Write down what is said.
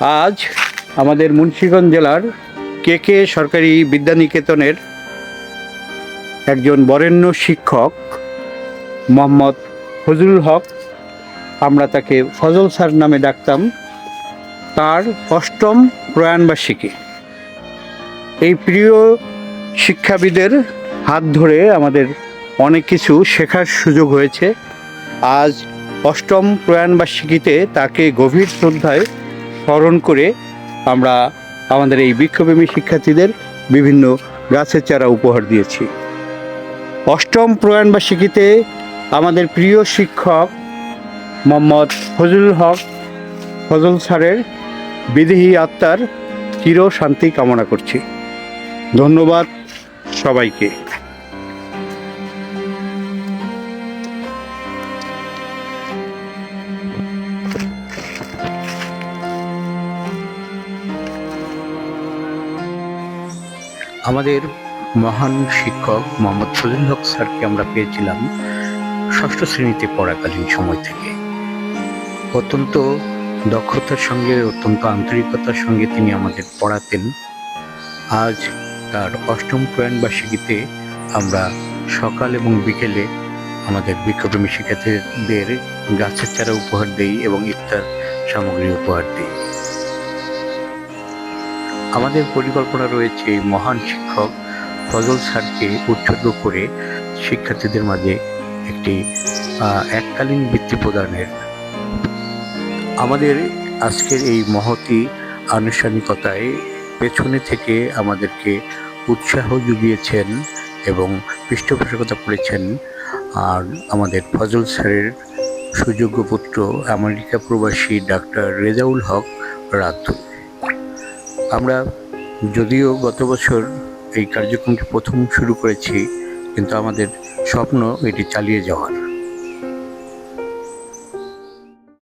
আজ আমাদের মুন্সিগঞ্জ জেলার কে কে সরকারি বিদ্যানিকেতনের একজন বরেণ্য শিক্ষক মোহাম্মদ ফজলুল হক, আমরা তাকে ফজল স্যার নামে ডাকতাম, তার অষ্টম প্রয়াণবার্ষিকী। এই প্রিয় শিক্ষাবিদের হাত ধরে আমাদের অনেক কিছু শেখার সুযোগ হয়েছে। আজ অষ্টম প্রয়াণবার্ষিকীতে তাকে গভীর শ্রদ্ধায় স্মরণ করে আমরা আমাদের এই বৃক্ষপ্রেমী শিক্ষার্থীদের বিভিন্ন গাছের চারা উপহার দিয়েছি। অষ্টম প্রয়াণবার্ষিকীতে আমাদের প্রিয় শিক্ষক মোহাম্মদ ফজলুল হক, ফজল স্যারের বিদেহী আত্মার চির শান্তি কামনা করছি। ধন্যবাদ সবাইকে। আমাদের মহান শিক্ষক মোহাম্মদ ফজল হক স্যারকে আমরা পেয়েছিলাম ষষ্ঠ শ্রেণীতে পড়াকালীন সময় থেকে। অত্যন্ত দক্ষতার সঙ্গে, অত্যন্ত আন্তরিকতার সঙ্গে তিনি আমাদের পড়াতেন। আজ তার অষ্টম প্রয়াণবার্ষিকীতে আমরা সকাল এবং বিকেলে আমাদের বিক্ষোভী শিক্ষার্থীদের গাছের চারা উপহার দেই এবং ইফতার সামগ্রী উপহার দিই। আমাদের পরিকল্পনা রয়েছে মহান শিক্ষক ফজল স্যারকে উৎসর্গ করে শিক্ষার্থীদের মাঝে একটি এককালীন বৃত্তি প্রদানের। আমাদের আজকের এই মহতি আনুষ্ঠানিকতায় পেছনে থেকে আমাদেরকে উৎসাহ জুগিয়েছেন এবং পৃষ্ঠপোষকতা করেছেন আর আমাদের ফজল স্যারের সুযোগ্য পুত্র আমেরিকা প্রবাসী ডাক্তার রেজাউল হক রাতু আমরা যদিও গত বছর এই কার্যক্রমটি প্রথম শুরু করেছি, কিন্তু আমাদের স্বপ্ন এটি চালিয়ে যাওয়ার।